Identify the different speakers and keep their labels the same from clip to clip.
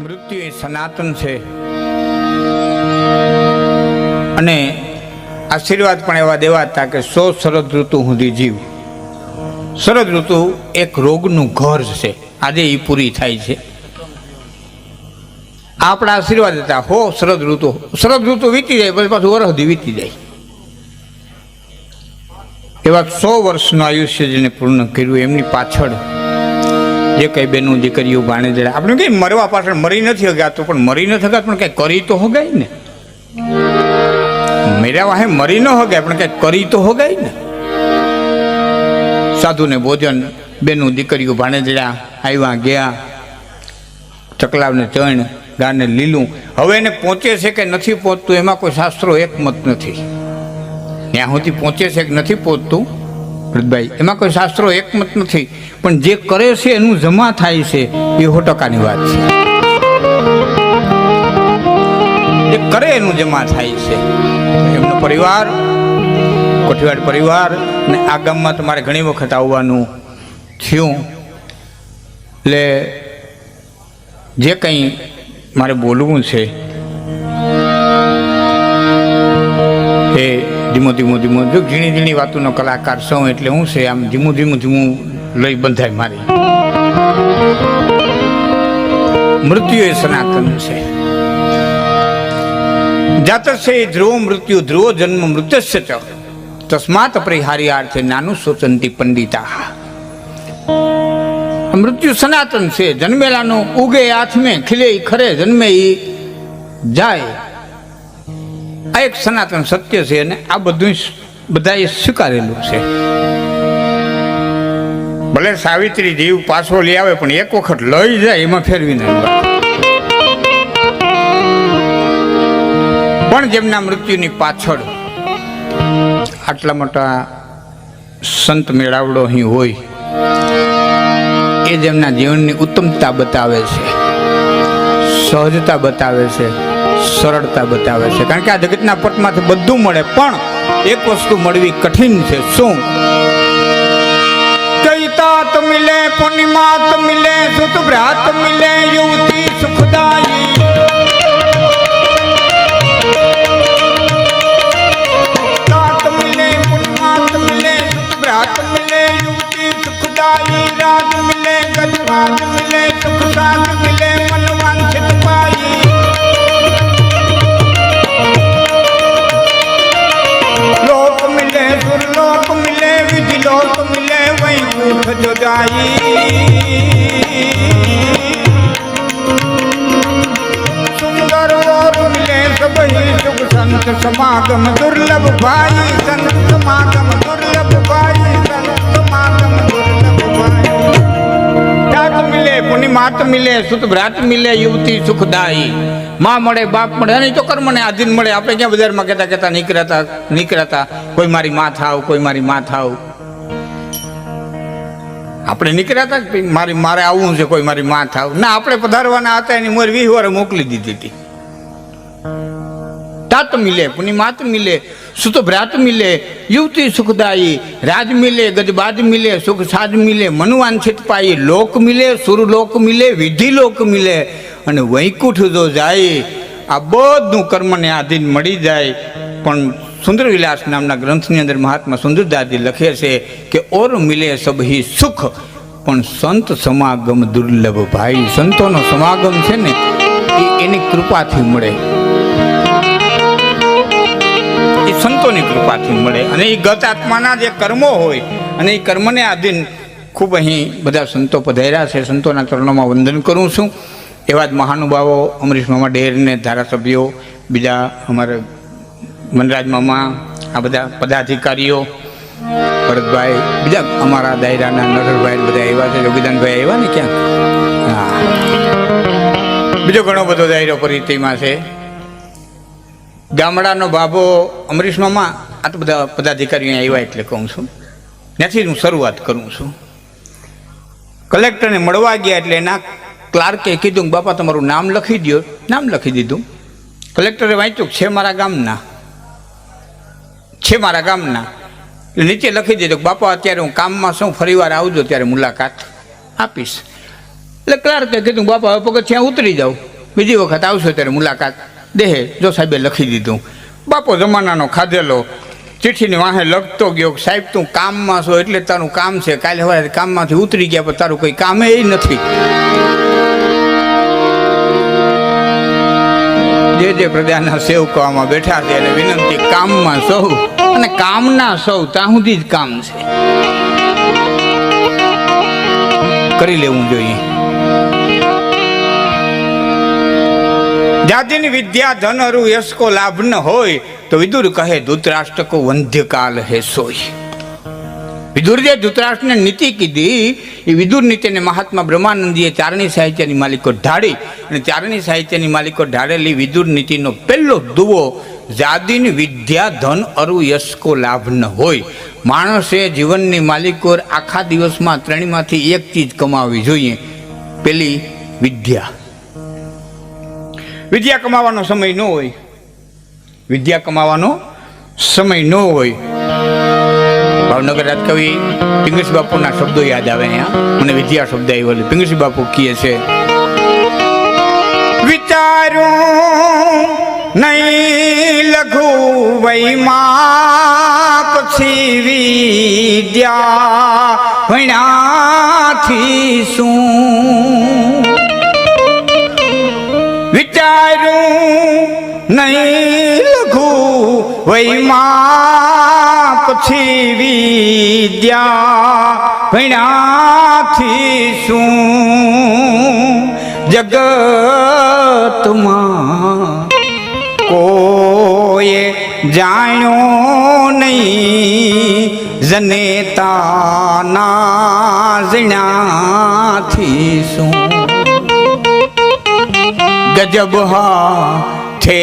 Speaker 1: મૃત્યુ એ સનાતન છે. અને આશીર્વાદ પણ એવા દેવાતા કે સો શરદ ઋતુ સુધી જીવ. શરદ ઋતુ એક રોગનું ઘર છે. આજે એ પૂરી થાય છે. આપણા આશીર્વાદ હતા, હો શરદ ઋતુ. શરદ ઋતુ વીતી જાય, પછી પાછું વરહદી વીતી જાય. એવા સો વર્ષનું આયુષ્ય જેને પૂર્ણ કર્યું, એમની પાછળ જે કઈ બેનું દીકરીઓ ભાણેજડા આપણે કઈ મરવા પાછળ મરી નથી હગાતું પણ મરી નથી હગાત પણ કઈ કરી તો હગાય ને? મેર્યા વાહે મરી ન હગાય પણ કઈ કરી તો હગાય ને? સાધુને ભોજન બેનું દીકરીઓ ભાણેજડા આવ્યા ગયા, ચકલાવને ચણ, ગાને લીલું. હવે એને પહોંચે છે કે નથી પહોંચતું એમાં કોઈ શાસ્ત્રો એકમત નથી. ત્યાં સુધી પહોંચે છે કે નથી પહોંચતું? ભરતભાઈ, એમાં કોઈ શાસ્ત્રો એકમત નથી, પણ જે કરે છે એનું જમા થાય છે, એ સો ટકાની વાત છે. જે કરે એનું જમા થાય છે. એમનો પરિવાર, કોઠીવાડ પરિવાર ને આ ગામમાં તમારે ઘણી વખત આવવાનું થયું. એટલે જે કંઈ મારે બોલવું છે, એ ધીમો ધીમો ધીમો. જો ઝીણી ઝીણી વાતોનો કલાકાર છું એટલે હું છે આમ ધીમું ધીમું ધીમું લઈ બંધાય મારી. મૃત્યુ એ સનાતન છે. જાતસ્ય ધ્રુવ મૃત્યુ ધ્રુવ જન્મ મૃત્યસ્ય ચ. તસ્માત પરિહાર્યાર્થે નાનું સોચંતી પંડિતા. મૃત્યુ સનાતન છે. જન્મેલાનું ઉગે આથમે ખીલે ખરે, જન્મે જાય. આ એક સનાતન સત્ય છે અને આ બધું બધાએ સ્વીકારેલું છે. ભલે સાવિત્રી જીવ પાછો લઈ આવે, પણ એક વખત લઈ જાય, એમાં ફેરવી નહીં પણ જેમના મૃત્યુની પાછળ આટલા મોટા સંત મેળાવડો અહીં હોય, એ જેમના જીવનની ઉત્તમતા બતાવે છે, સહજતા બતાવે છે સરળતા બતાવે છે. કારણ કે આ જગતના પટમાંથી બધું મળે, પણ એક વસ્તુ મળવી કઠિન છે. શું? કૈતાત મિલે મિલે મિલે સુત ભ્રાત મિલે યુવતી સુખદાયી. રાત મિલે ગજરાત મિલે, સુખ સાથ મિલે वही ऊठ जो जाई सुंदर लोक मिले सब ही सुख संत समागम दुर्लभ भाई संत समागम दुर्लभ भाई संत समागम दुर्लभ भाई જાત મિલે પુનિમાત મિલે સુત ભ્રાત મિલે યુવતી સુખદાયી માં મળે બાપ મળે અને ઈ તો કર્મને આધીન મળે આપણે ક્યાં બજારમાં કહેતા કહેતા નીકળ્યા નીકળ્યા હતા કોઈ મારી માં થાવ કોઈ મારી માં થાવ આપણે નીકળ્યા હતા કે મારી મારે આવવું છે, કોઈ મારી માં થાવ. ના, આપણે પધારવાના હતા, એની મોર વીસ વાર મોકલી દીધી હતી. તાત મિલે પુનિમાત મિલે, સુત ભ્રાત મિલે, યુવતી સુખદાયી, રાજ મિલે, ગજબાજ મિલે, સુખ સાજ મિલે મનવાંછિત પાઈ લોક મિલે સુરલોક મિલે, વિધિ લોક મિલે, અને વૈકુંઠ જો જાય, આ બધું કર્મને આધીન મળી જાય, પણ સુંદર વિલાસ નામના ગ્રંથની અંદર મહાત્મા સુંદરદાસજી લખે છે કે, ઓર મિલે સબહી સુખ, પણ સંત સમાગમ દુર્લભ ભાઈ. સંતોનો સમાગમ છે ને, એ એની કૃપાથી મળે. એ સંતોની કૃપાથી મળે. અને એ ગત આત્માના જે કર્મો હોય, અને એ કર્મને આધીન ખૂબ અહીં બધા સંતો પધાર્યા છે. સંતોના ચરણોમાં વંદન કરું છું. એવા જ મહાનુભાવો, અમરીશ મામા ડેરને ધારાસભ્યો, બીજા અમારા વનરાજ મામા આ બધા પદાધિકારીઓ, ભરતભાઈ, બીજા અમારા દાયરાના નરભાઈ બધા આવ્યા છે. યોગીદાનભાઈ આવ્યા ને ક્યાં હા. બીજો ઘણો બધો દાયરો પરિસ્થિતિમાં છે. ગામડાનો બાબો અમરીશ મામા આ તો બધા પદાધિકારીઓ આવ્યા એટલે કહું છું. ત્યાંથી હું શરૂઆત કરું છું. કલેક્ટરને મળવા ગયા એટલે એના ક્લાર્કે કીધું બાપા, તમારું નામ લખી દો નામ લખી દીધું. કલેક્ટરે વાંચ્યું છે મારા ગામના. છે મારા ગામના. નીચે લખી કે, બાપા, અત્યારે હું કામમાં છું ફરીવાર આવજો ત્યારે મુલાકાત આપીશ. એટલે ક્લાર્કે કીધું, બાપા, હવે પગથિયાં ઉતરી જાઉં બીજી વખત આવશો ત્યારે મુલાકાત. દેહે જો સાહેબે લખી દીધું. બાપો, જમાનાનો ખાધેલો. ચિઠ્ઠીની વાહે લખતો ગયો સાહેબ, તું કામમાં છો એટલે તારું કામ છે. કાલે હવે કામમાંથી ઉતરી ગયા પણ તારું કંઈ કામે નથી. જે જે પ્રજાના સેવકો આમાં બેઠા છે, એને વિનંતી કામમાં સૌ, અને કામના સૌ ત્યાં સુધી જ કામ છે. કરી લેવું જોઈએ. જાતિની વિદ્યા ધન અરુ યશકો લાભ ન હોય, તો વિદુર કહે ધૂતરાષ્ટ્ર કો વંધ્યકાલ હે સોય. વિદુર જે ધૂતરાષ્ટ્રને નીતિ કીધી. એ વિદુર નીતિને મહાત્મા બ્રહ્માનંદીએ ચારણી સાહિત્યની માલિકો ઢાળી અને ચારણી સાહિત્યની માલિકો ઢાળેલી વિદુર નીતિનો પહેલો દુવો જાદિન વિદ્યા ધન અરુ યશકો લાભ ન હોય. માણસે જીવનની માલિકો આખા દિવસમાં ત્રણમાંથી એક ચીજ કમાવી જોઈએ. પેલી વિદ્યા. વિદ્યા કમાવાનો સમય ન હોય. વિદ્યા કમાવાનો સમય ન હોય. ભાવનગર રાજકવિ પિંગસ બાપુના શબ્દો યાદ આવે અહીંયા. મને વિદ્યા શબ્દ આવ્યો પિંગસ બાપુ કહે છે, વિચારું નહીં લઘુ વૈમા પછી વિદ્યા ભણ્યાથી શું? વિચારું નહીં લઘુ વૈમા પછી વિદ્યા ભણ્યાથી શું? જગતમાં કોઈએ જાણ્યો નહીં જનેતાના જણાથી શું? ગજબ હાથે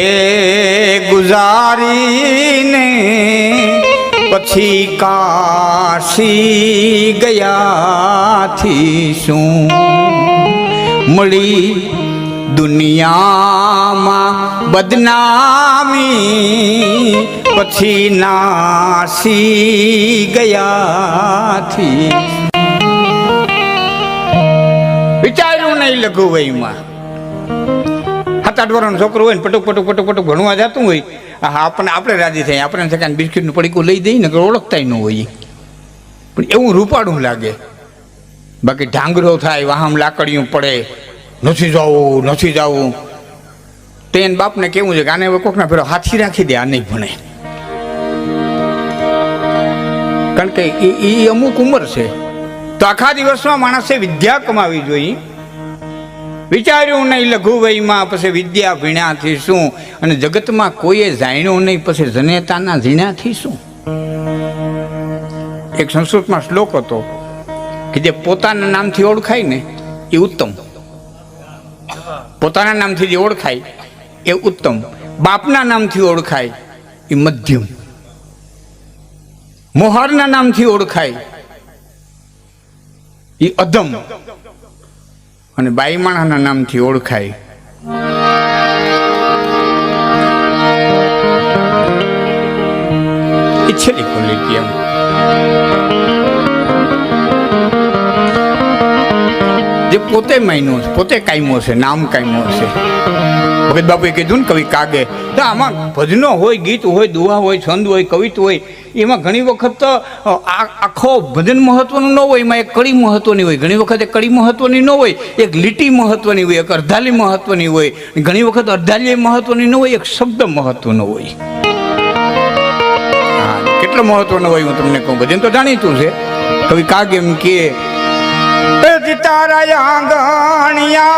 Speaker 1: ગુજારીને પછી કાશી ગયાથી શું? મળી દુનિયામાં બદનામી. પછી નાસી ગયાથી વિચાર્યું નહીં લઘુ વયમાં સાત આઠ વર્ષનો છોકરો હોય ને, પટુક પટુક પટુક પટુક ભણવા જતું હોય. હા, આપણને આપણે રાજી થાય આપણે થાય બિસ્કિટનું પડીકું લઈ દઈએ ને ઓળખતાય ન હોય પણ એવું રૂપાળું લાગે. બાકી ઢાંગરો થાય વાહમ લાકડીયું પડે. નથી જવું નથી જવું. તો એને બાપને કેવું છે કે આને કોકના ફેરો હાથી રાખી દે આ નહીં ભણે. કારણ કે એ અમુક ઉંમર છે. તો આખા દિવસમાં માણસે વિદ્યા કમાવી જોઈએ. વિચાર્યું નહીં લઘુ વયમાં પછી વિદ્યા ભીણ્યાથી શું અને જગતમાં કોઈએ જાણ્યું નહીં, પછી જનેતાના ઝીણ્યાથી શું એક સંસ્કૃતમાં શ્લોક હતો કે જે પોતાના નામથી ઓળખાય ને, એ ઉત્તમ. પોતાના નામથી જે ઓળખાય, એ ઉત્તમ. બાપના નામથી ઓળખાય, એ મધ્યમ. મોહરના નામથી ઓળખાય, એ અધમ. અને બાઈમાણાના નામથી ઓળખાય. એ છેલ્લી ક્વોલિટી એમ. જે પોતે માયનો છે, પોતે કાયમો છે, નામ કાયમો છે. ભગત બાપુએ કીધું ને કવિ કાગે, તો આમાં ભજનો હોય, ગીત હોય દુહા હોય, છંદ હોય, કવિત હોય, એમાં ઘણી વખત આ આખો ભજન મહત્વનું ન હોય, એમાં એક કડી મહત્વની હોય. ઘણી વખત એક કડી મહત્વની ન હોય, એક લીટી મહત્વની હોય, એક અર્ધાલી મહત્વની હોય. ઘણી વખત અર્ધાલી મહત્વની ન હોય, એક શબ્દ મહત્વનો હોય. કેટલો મહત્વનો હોય હું તમને કહું. ભજન તો જાણીતું છે. કવિ કાગ એમ કે તારા આંગણિયા,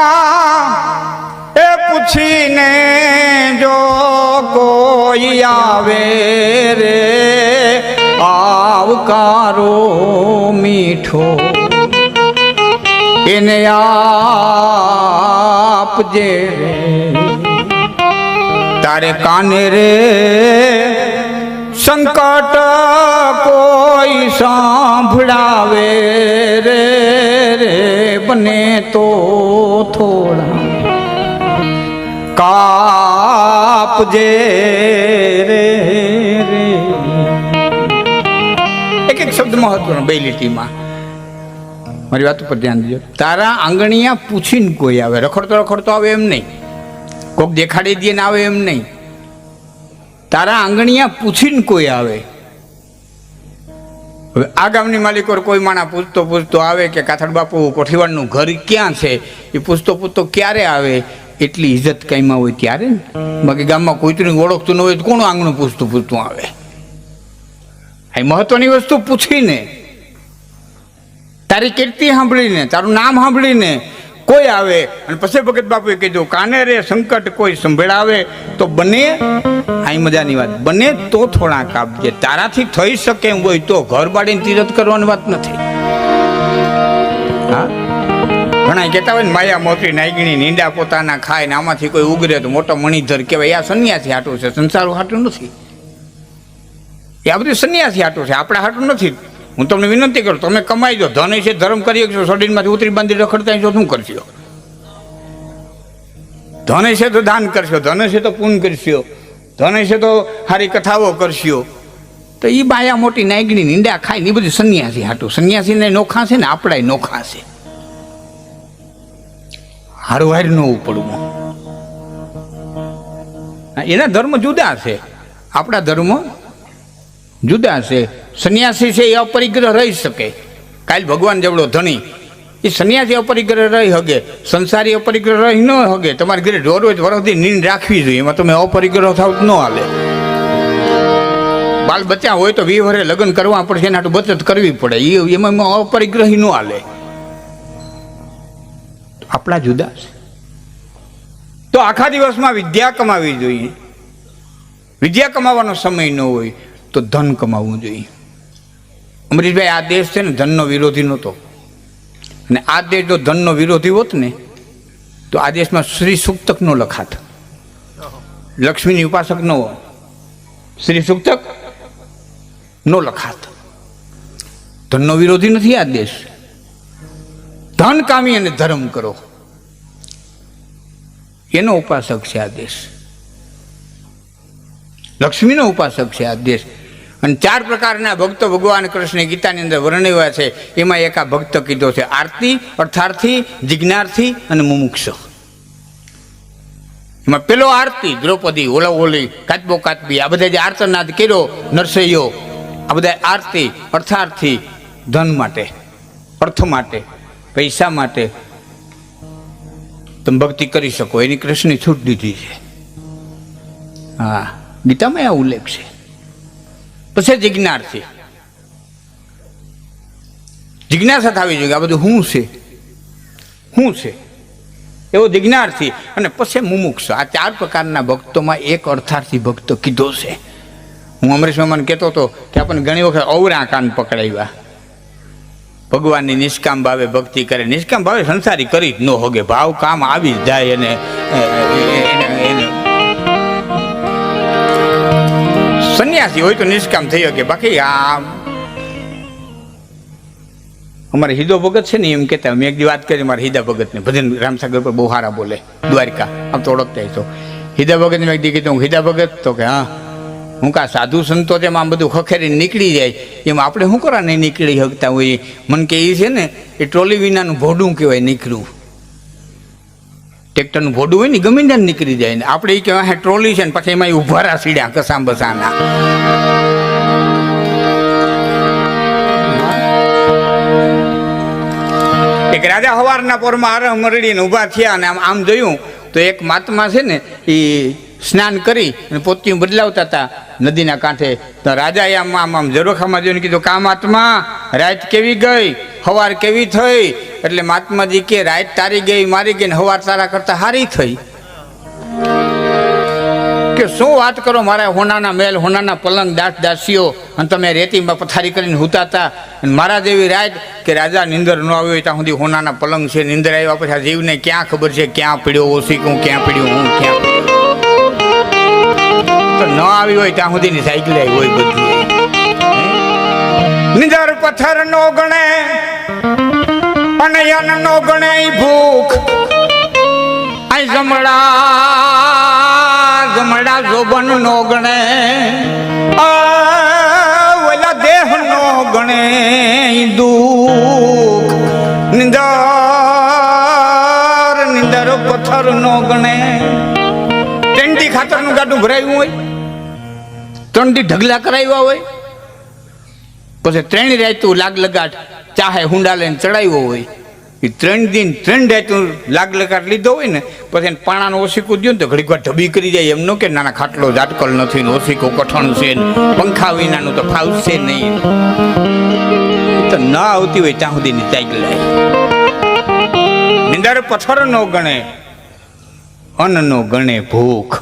Speaker 1: એ પૂછીને જો કોઈ આવે રે આવકારો મીઠો. એને આપજે. તારે કાને રે સંકટ કોઈ સાંભળાવે રે રે, બને તો થોડા. કાપજે રે રે. એક શબ્દ મહત્વનો બે લીટીમાં મારી વાત ઉપર ધ્યાન દેજો. તારા આંગણિયા પૂછીને કોઈ આવે, રખડતો રખડતો આવે એમ નહીં. કોક દેખાડી દે ને આવે એમ નહીં. તારા આંગણિયા પૂછીને કોઈ આવે. હવે આ ગામની માલિકો કોઈ માણા પૂછતો પૂછતો આવે કે કાથડ બાપુ, કોઠીવાડનું ઘર ક્યાં છે? એ પૂછતો પૂછતો ક્યારે આવે? એટલી ઇજ્જત કાંઈમાં હોય ત્યારે. બાકી ગામમાં કોઈતરી ઓળખતું ન હોય તો કોણ આંગણું પૂછતું પૂછતું આવે? આ મહત્વની વસ્તુ પૂછીને, તારી કીર્તિ સાંભળીને, તારું નામ સાંભળીને કોઈ આવે અને પછી ભગત બાપુએ કીધું, કાને રે સંકટ કોઈ સંભળાવે? તો બને, આઈ મજાની વાત. બને તો થોડાક આપજે તારાથી થઈ શકે એમ હોય તો ઘર બાળીને તીરથ કરવાની વાત નથી. હા? ઘણા કહેતા હોય ને, માયા મોટી નાગીણી નીંડા પોતાના ખાય ને આમાંથી કોઈ ઉગરે તો મોટો મણિધર કહેવાય. આ સંન્યાસી હાટું છે સંસારું હાટું નથી. એ આ બધું સંન્યાસી હાટું છે. આપણે હાટું નથી. હું તમને વિનંતી કરું, તમે કમાઈ દો. ધન છે, ધર્મ કરી શકશો. શરીરમાંથી ઉતરી બાંધી રખડતા છો શું કરશો? ધન છે તો દાન કરશો. ધન છે તો પૂન કરશો. ધન છે તો સારી કથાઓ કરશો. તો એ બાયા મોટી નાગણી નીંડા ખાય ને એ બધું સંન્યાસી હાટું. સંન્યાસીને નોખા છે ને આપણા નોખા છે. હારું હાર ન ઉપડવું. એના ધર્મ જુદા છે. આપણા ધર્મ જુદા છે. સંન્યાસી છે એ અપરિગ્રહ રહી શકે. કાલ ભગવાન જેવડો ધણી, એ સંન્યાસી અપરિગ્રહ રહી હગે. સંસારી અપરિગ્રહ રહી ન હગે. તમારે ઘરે રોજ રોજ વરસથી નીંદ રાખવી જોઈએ. એમાં તમે અપરિગ્રહ થાવ ન હાલે. બાલ બચ્યા હોય તો વિવરે લગ્ન કરવા પડશે એના બચત કરવી પડે. એ એમાં અપરિગ્રહી ન હાલે. આપણા જુદા છે. તો આખા દિવસમાં વિદ્યા કમાવી જોઈએ. વિદ્યા કમાવાનો સમય ન હોય. તો ધન કમાવવું જોઈએ. અમરીશભાઈ, આ દેશ છે ને ધનનો વિરોધી નહોતો. અને આ દેશ જો ધનનો વિરોધી હોત ને, તો આ દેશમાં શ્રી સુક્તક નો લખાત. લક્ષ્મીની ઉપાસક ન હોય. શ્રી સુક્તક નો લખાત. ધનનો વિરોધી નથી આ દેશ. ધન કામી અને ધર્મ કરો. એનો ઉપાસક છે આ દેશ. લક્ષ્મીનો ઉપાસક છે આ દેશ. અને ચાર પ્રકારના ભક્તો ભગવાન કૃષ્ણ ગીતાની અંદર વર્ણવ્યા છે. એમાં એક આ ભક્ત કીધો છે, આરતી, અર્થાર્થી, જિજ્ઞાર્થી અને મુમુક્ષ. એમાં પેલો આરતી, દ્રૌપદી, ઓલા ઓલી, કાચબો કાચબી, આ બધા જે આર્તનાદ કર્યો, નરસૈયો, આ બધા આરતી, અર્થાર્થી, ધન માટે, અર્થ માટે, પૈસા માટે તમે ભક્તિ કરી શકો. એની કૃષ્ણની છૂટ દીધી છે. હા, ગીતામાં આ ઉલ્લેખ છે. પછી જિજ્ઞાર્થી જિજ્ઞાસા થવી જોઈએ આ બધું શું છે? શું છે? એવો જિજ્ઞાર્થી અને પછી મુમુક્ષ. આ ચાર પ્રકારના ભક્તોમાં એક અર્થાર્થી ભક્ત કીધો છે. હું અમરીશ મહેમાન કહેતો હતો કે આપણને ઘણી વખત અવરા કાન પકડાવ્યા. ભગવાનની નિષ્કામ ભાવે ભક્તિ કરે. નિષ્કામ ભાવે સંસારી કરી જ ન હોગે. ભાવ કામ આવી જ જાય અને સંન્યાસી હોય તો નિષ્કામ થઈ શકે. બાકી આ અમારે હિદો ભગત છે ને એમ કહેતા મેં એક દી વાત કરી મારા હિદા ભગતને. ભજન રામસાગર પર બહુ સારા બોલે. દ્વારકા. આમ તો ઓળખતા તો હિદા ભગતને મેં કીધું, હું હિદા ભગત? તો કે, હા. હું કા સાધુ સંતો તેમ આમ બધું ખખેરી નીકળી જાય. એમ આપણે શું કરવા નહીં નીકળી શકતા હોઈએ મન કે એ છે ને, એ ટ્રોલી વિનાનું ભોડું કહેવાય નીકળવું ટ્રેક્ટરનું ભોડું હોય ને ગમે ત્યાં નીકળી જાય ને. આપણે એ કહેવાય ટ્રોલી છે ને, પછી એમાં ઊભા ઊભા સીડ્યા કસામ બસાના એક રાજા હવારના પોરમાં આરહ મરડીને ઊભા થયા અને આમ આમ જોયું, તો એક મહાત્મા છે ને એ સ્નાન કરી અને પોતિયું બદલાવતા હતા નદીના કાંઠે. તો રાજાએ આમ આમ આમ જરોખામાં જોઈને કીધું કામ આત્મા રાત કેવી ગઈ? હવાર કેવી થઈ? એટલે મહાત્માજી કે રાત તારી ગઈ, મારી ગઈ ને હવાર તારા કરતા હારી થઈ. કે, શું વાત કરો મારા હોનાના મેલ, હોનાના પલંગ દાસ દાસીઓ? અને તમે રેતીમાં પથારી કરીને હુતાતા? મારા જેવી રાત કે રાજા નિંદર ન આવી હોય ત્યાં સુધી હોનાના પલંગ છે, નિંદર આવ્યા પછી જીવને ક્યાં ખબર છે? ક્યાં પીડ્યો ઓશીકું ક્યાં પીડ્યો હું, ક્યાં તો ન આવી હોય ત્યાં સુધીની સાયકલ આવી હોય બધી. નિંદર પથ્થર નો ગણે અને યન નો ગણે ભૂખ. આ જમડા જમડા જોબન નો ગણે ઓલા દેહ નો ગણે દુઃખ. નિંદર નિંદર પથ્થર નો ગણે. ટેન્ટી ખાતરનું ગાડું ભરાયું હોય ત્રણ ઢગલા કરાવ્યા હોય પછી ત્રણ રાતું લાગ લગાટ ચાહે હુંડા લઈને ચડાવ્યો હોય. એ ત્રણ દિન ત્રણ રાયતું લાગ લગાટ લીધો હોય ને, પછી એને પાણાનો ઓશીકું દો ને તો ઘડીક વાર ઢબી કરી જાય એમનો કે નાના ખાટલો જાટકલ નથી ને ઓશીકો કઠણ છે ને, પંખા વિનાનું તો ફાવશે નહીં. તો ન આવતી હોય ત્યાં સુધીની ચાઈ લાય નિંદર પથ્થર નો ગણે, અન્ન નો ગણે ભૂખ.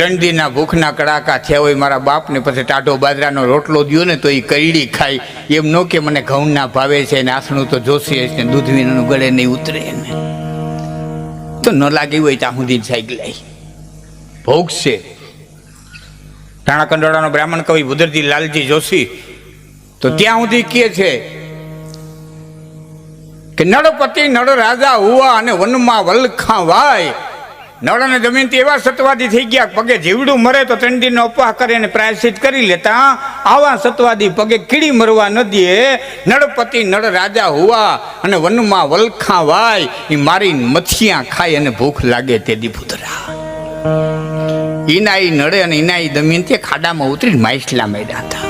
Speaker 1: ત્રણ ભૂખના કડાકા થયા હોય, મારા બાપને પછી ટાઢો બાજરાનો રોટલો દ્યો ને તો એ કરડી ખાય. એમ ન કે મને ઘઉંના ભાવે છે ને આસણું તો જોશીએ જ ને, દૂધ વિનાનું ગળે નહીં ઉતરે ને. તો ન લાગી હોય ત્યાં સુધી સાઈક લાય. ભોગ છે. ટાણા કંડોળાનો બ્રાહ્મણ કવિ ભુદરજી લાલજી જોશી. તો ત્યાં સુધી કે છે કે નળપતિ નળ રાજા હુવા અને વનમાં વલખા વાય. નળ અને દમયંતી એવા સતવાદી થઈ ગયા પગે જીવડું મરે તો ત્રણ દિનનો અપવાહ કરે અને પ્રાયશ્ચિત કરી લેતા. આવા સતવાદી પગે કીડી મરવા ન દે. નળપતિ નળ રાજા હોવા અને વનમાં વલખા વાય. એ મારી મથિયા ખાય અને ભૂખ લાગે તે દીપુતરા ઈના નળે અને ઈના ઈ દમયંતી ખાડામાં ઉતરીને માઇસલા મેળ્યા હતા.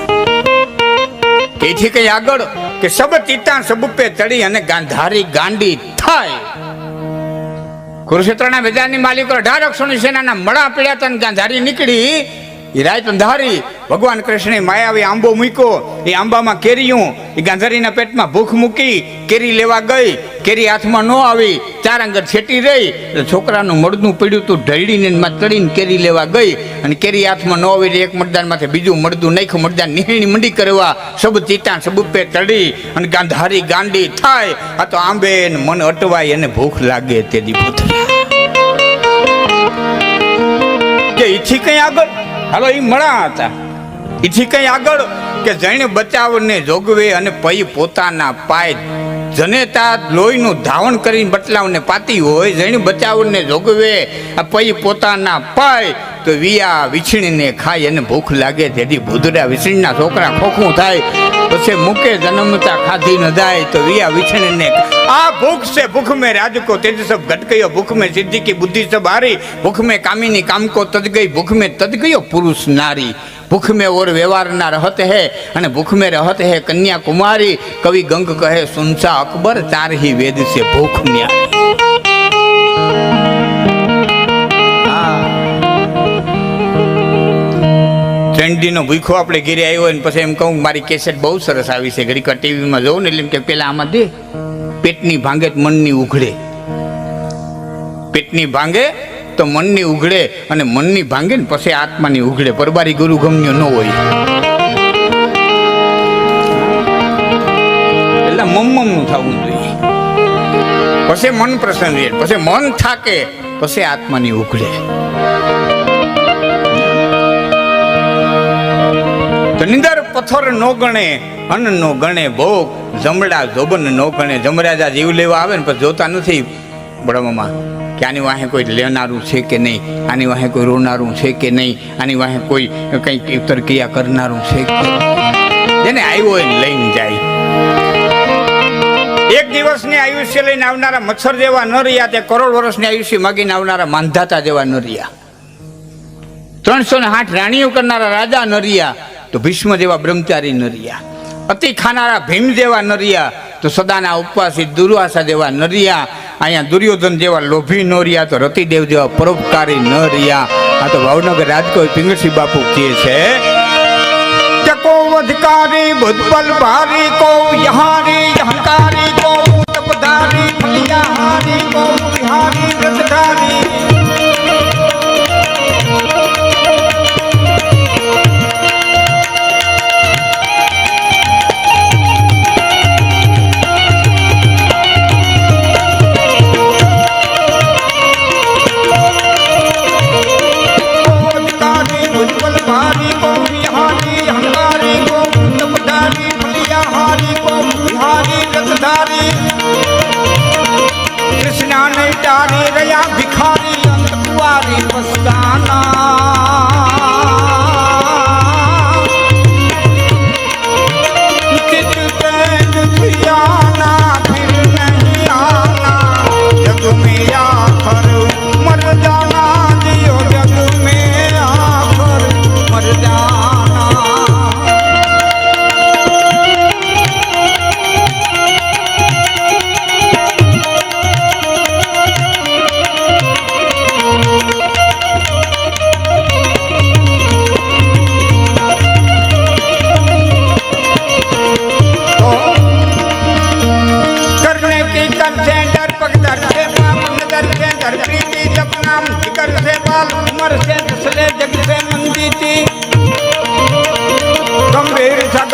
Speaker 1: તેથી કઈ આગળ કે સબ તીતા સબુપે ચડી અને ગાંધારી ગાંડી થાય. કુરુક્ષેત્રના મેદાનની માલિકો અઢાર અક્ષોની સેનાના મળા પીડ્યા હતા ત્યાં ગાંધારી નીકળી? એ રાત અંધારી. ભગવાન કૃષ્ણે માયાવી આંબો મૂક્યો. એ આંબામાં કેરીયું. એ ગાંધારીના પેટમાં ભૂખ મૂકી, કેરી લેવા ગઈ. કેરી હાથમાં ન આવી. ચાર આંગર છેટી રહી. એટલે છોકરાનું મળદું પડ્યું તું, ઢળીને એમાં ચડીને કેરી લેવા ગઈ. અને કેરી હાથમાં ન આવી એક મતદાનમાંથી બીજું મળદું નાખ્યું. મતદાન નિહણી મંડી કરવા. સબ ચીતા સબુપે ચડી. અને ગાંધારી ગાંડી થાય. આ તો આંબે મન અટવાય અને ભૂખ લાગે તે દી કે ઈથી કઈ આગળ? હાલો એ મળા હતા. એથી કંઈ આગળ કે જેણે બચાવને જોગવે અને પૈ પોતાના પાય જનેતા લોહીનું ધાવણ કરીને બટલાવને પાતી હોય, જેણે બચાવને જોગવે આ પૈ પોતાના પાય તો વિયા વિછીણીને ખાય અને ભૂખ લાગે. જેથી ભૂદરા વિછીણના છોકરા ખોખું થાય. પછી મૂકે જન્મતા ખાધી ન જાય તો વિયા વિછીણીને આ ભૂખ છે, ભૂખ મેં રાજકો તેજ સબ ગટકયો ભૂખ મેં સિદ્ધિ કી બુદ્ધિ સબ હારી, ભૂખ મેં કામિની કામકો તજ ગઈ ભૂખ મેં તજ ગયો પુરુષ નારી. ભૂખ મેં ઓર વ્યવહારના રહત હે અને ભૂખ મેં રહત હે કન્યાકુમારી, કવિ ગંગ કહે, સુનસા અકબર તાર હી વેદ છે ભૂખ મ્યા ચંડીનો ભૂખો આપણે ઘેરે આવ્યો ને પછી એમ કહું, મારી કેસેટ બહુ સરસ આવી છે. ઘડીક ટીવીમાં જોઉં ને એટલે કે પેલા આમાં દે. પેટની ભાંગે મનની ઉઘડે. પેટની ભાંગે તો મનની ઉઘડે અને મનની ભાંગે ને પછી આત્માની ઉઘડે. પરબારી ગુરુ ગમ્યો ન હોય. એટલે મમ્મમનું થવું જોઈએ. પછી મન પ્રસન્ન રહે. પછી મન થાકે, પછી આત્માની ઉઘડે. તો નિંદર પથ્થર નો ગણે, અન્ન નો ગણે, ભોગ, જમડા, જોબન નો ગણે. જમરાજા જીવ લેવા આવે ને પછી જોતા નથી બળવામાં કે આની વાહે કોઈ લેનારું છે કે નહીં? આની વાહે કોઈ રોનારું છે કે નહીં? આની વાહે કોઈ કંઈક ઉત્તરક્રિયા કરનારું છે જેને આવ્યો હોય ને લઈને જાય. એક દિવસની આયુષ્ય લઈને આવનારા મચ્છર જેવા ન રહ્યા, તે કરોડ વર્ષની આયુષ્ય માગીને આવનારા માંધાતા જેવા ન રહ્યા. ત્રણસો ને આઠ રાણીઓ કરનારા રાજા ન રહ્યા, તો ભીષ્મ જેવા બ્રહ્મચારી ન રહ્યા. અતિ ખાનારા ભીમ જેવા ન રહ્યા તો સદાના ઉપવાસી દુર્વાસા જેવા ન રહ્યા અહીંયા દુર્યોધન જેવા લોભી ન રહ્યા, તો રતિદેવ જેવા પરોપકારી ન રહ્યા. આ તો ભાવનગર રાજકોટ પિંગળસિંહ બાપુ કહે છે, ચકો વધકારી ભૂતબલ ભારી, કો યહારી યહકારી કો તપધારી ફલિયાહારી કો વિહારી વ્રતધારી.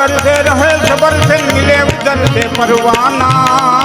Speaker 1: ઉદર છે રહે જબર છે મિલે ઉદર છે પરવાના.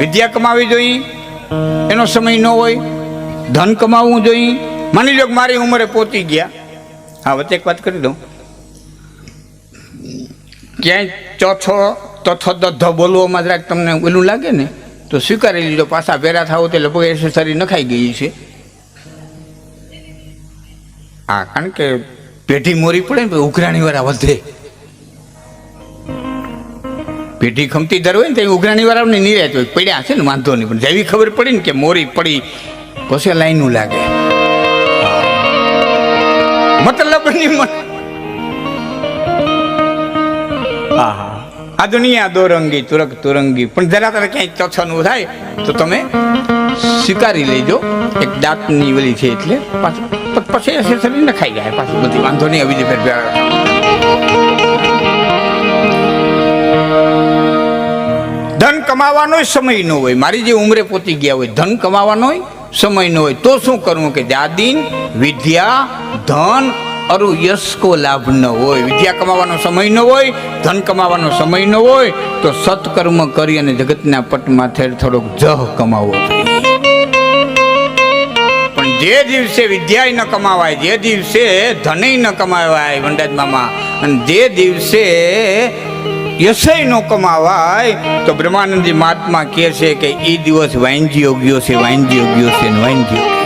Speaker 1: વિદ્યા કમાવી જોઈએ. એનો સમય ન હોય. ધન કમાવવું જોઈએ. માની લો કે મારી ઉંમરે પહોંચી ગયા. હા વચ્ચે એક વાત કરી દઉં. ક્યાંય ચોથો તથો દથો બોલવામાં જરાક તમને ઓલું લાગે ને, તો સ્વીકારી લીધો. પાછા ભેરા થાવ તે લગભગ એસેસરી નખાઈ ગઈ છે. હા, કારણ કે પેઢી મોરી પડે ને ઉઘરાણી વાળા વધે. પેઢી ખમતી હોય ને ત્યાં ઉઘરાણી વાળાને નિરાત હોય. પડ્યા છે ને, વાંધો નહીં. પણ જેવી ખબર પડી ને કે મોરી પડી, પછી લાઈનું લાગે. મતલબ નહીં હા હા. આ દુનિયા દોરંગી તુરક તુરંગી. પણ જરા તમે ક્યાંય ચોછાનું થાય, તો તમે સ્વીકારી લેજો એક દાંતની વલી છે એટલે પાછું, પછી શરીરને ખાઈ જાય. પાછું બધી વાંધો નહીં આવી જાય કમાવાનો સમય ન હોય. મારી જે ઉંમરે પહોંચી ગયા હોય, ધન કમાવાનો સમય ન હોય. તો શું કરવું કે જાદીન વિદ્યા, ધન, અરુ યશ લાભ ન હોય. વિદ્યા કમાવાનો સમય ન હોય, ધન કમાવાનો સમય ન હોય, તો સત્કર્મ કરી અને જગતના પટમાં થેર થોડોક જહ જોઈએ. પણ જે દિવસે વિદ્યાય ન કમાવાય, જે દિવસે ધનય ન કમાવાય, વંડાજ મામા, અને જે દિવસે યશય નો કમાવાય તો બ્રહ્માનંદજી મહાત્મા કહે છે કે એ દિવસ વાંજી ગયો છે વાંજી ગયો છે ને વાંજી યોગ્યો